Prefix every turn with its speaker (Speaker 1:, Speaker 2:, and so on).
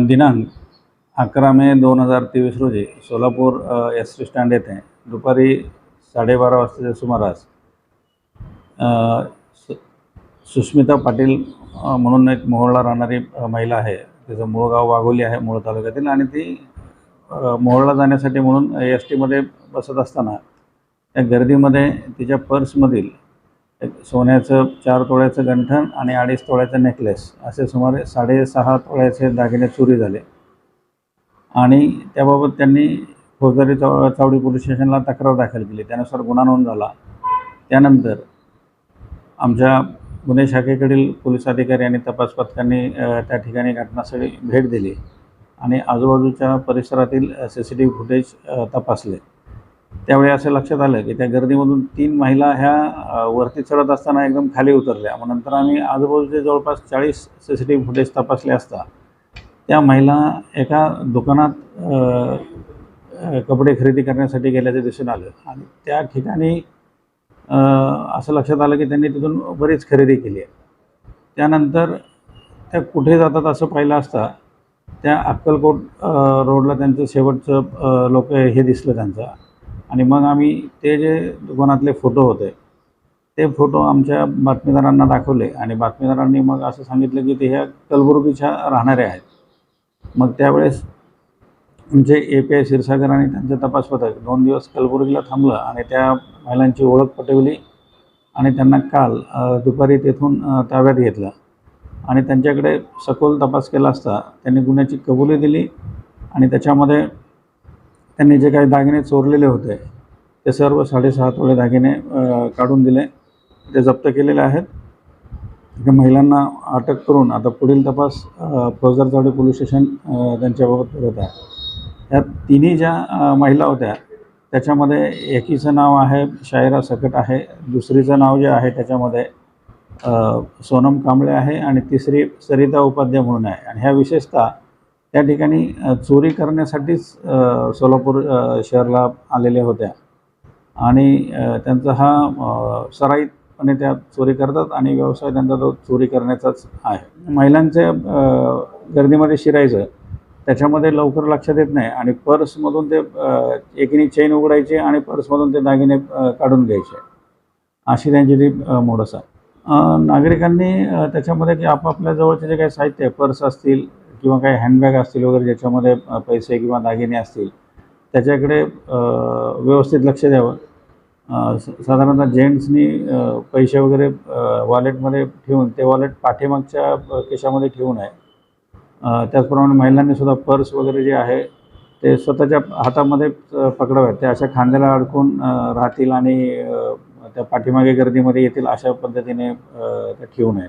Speaker 1: दिनांक अकरा मे दोन हजार तेवीस रोजी सोलापूर एस टी स्टँड येथे दुपारी साडेबारा वाजताच्या सुमारास सु सुस्मिता पाटील म्हणून एक मोहोळला राहणारी महिला आहे. तिचं मूळ गाव वाघोली आहे मूळ तालुक्यातील. आणि ती मोहळला मोहोळला जाण्यासाठी म्हणून एस टीमध्ये बसत असताना त्या गर्दीमध्ये तिच्या पर्समधील सोन्याचं चार तोळ्याचं गंठण आणि अडीच तोळ्याचं नेकलेस असे सुमारे साडेसहा तोळ्याचे दागिने चोरी झाले. आणि त्याबाबत त्यांनी फौजदारी चाव चावडी पोलीस स्टेशनला तक्रार दाखल केली. त्यानुसार गुन्हा नोंद झाला. त्यानंतर आमच्या गुन्हे शाखेकडील पोलीस अधिकारी आणि तपास पथकांनी त्या ठिकाणी घटनास्थळी भेट दिली आणि आजूबाजूच्या परिसरातील C C T V footage तपासले. त्यावेळी असं लक्षात आलं की त्या गर्दीमधून तीन महिला ह्या वरती चढत असताना एकदम खाली उतरल्या. मग नंतर आम्ही आजूबाजूचे जवळपास चाळीस C C T V footage तपासले असता त्या महिला एका दुकानात कपडे खरेदी करण्यासाठी गेल्याचं दिसून आलं. आणि त्या ठिकाणी असं लक्षात आलं की त्यांनी तिथून बरीच खरेदी केली आहे. त्यानंतर त्या कुठे जातात असं पाहिलं असता त्या अक्कलकोट रोडला त्यांचं शेवटचं लोक हे दिसलं त्यांचं. आणि मग आम्ही ते जे दुकानातले फोटो होते ते फोटो आमच्या बातमीदारांना दाखवले आणि बातमीदारांनी मग असं सांगितलं की ते ह्या कलबुर्गीच्या राहणाऱ्या आहेत. मग त्यावेळेस आमचे ए पी आय क्षीरसागर आणि त्यांचे तपास पथक दोन दिवस कलबुर्गीला थांबलं आणि त्या महिलांची ओळख पटवली आणि त्यांना काल दुपारी तेथून ताब्यात घेतलं. आणि त्यांच्याकडे सखोल तपास केला असता त्यांनी गुन्ह्याची कबुली दिली आणि त्याच्यामध्ये त्यांनी जे काही दागिने चोरलेले होते ते सर्व साडेसहा तोळे दागिने काढून दिले. ते जप्त केलेले आहेत. त्या महिलांना अटक करून आता पुढील तपास अ, फौजदार चावडी पोलीस स्टेशन त्यांच्याबाबत करत आहे. या तिन्ही ज्या महिला होत्या त्याच्यामध्ये एकीचं नाव आहे शायरा सकट आहे. दुसरीचं नाव जे आहे त्याच्यामध्ये सोनम कांबळे आहे. आणि तिसरी सरिता उपाध्याय म्हणून आहे. आणि ह्या विशेषतः त्या ठिकाणी चोरी करण्यासाठीच सोलापूर शहराला आलेल्या होत्या. आणि त्यांचा हा सराईतपणे त्या चोरी करतात आणि व्यवसाय त्यांचा तो चोरी करण्याचाच आहे. महिलांच्या गर्दीमध्ये शिरायचं त्याच्यामध्ये लवकर लक्षात येत नाही आणि पर्समधून ते एकीने चेन उघडायचे आणि पर्समधून ते दागिने काढून घ्यायचे. अशी त्यांची ती मोडस आहे नागरिकांनी त्याच्यामध्ये की आपापल्या जवळचे जे काही साहित्य आहे पर्स असतील किंवा काही हँडबॅग असतील वगैरे ज्याच्यामध्ये पैसे किंवा दागिने असतील त्याच्याकडे व्यवस्थित लक्ष द्यावं. स साधारणतः जेंट्सनी पैसे वगैरे वॉलेटमध्ये ठेवून ते वॉलेट पाठीमागच्या केशामध्ये ठेवून आहे. त्याचप्रमाणे महिलांनी सुद्धा पर्स वगैरे जे आहे ते स्वतःच्या हातामध्ये अ, पकडावेत ते अशा खांद्याला अडकून राहतील आणि त्या पाठीमागे गर्दीमध्ये येतील अशा पद्धतीने त्या ठेवू नये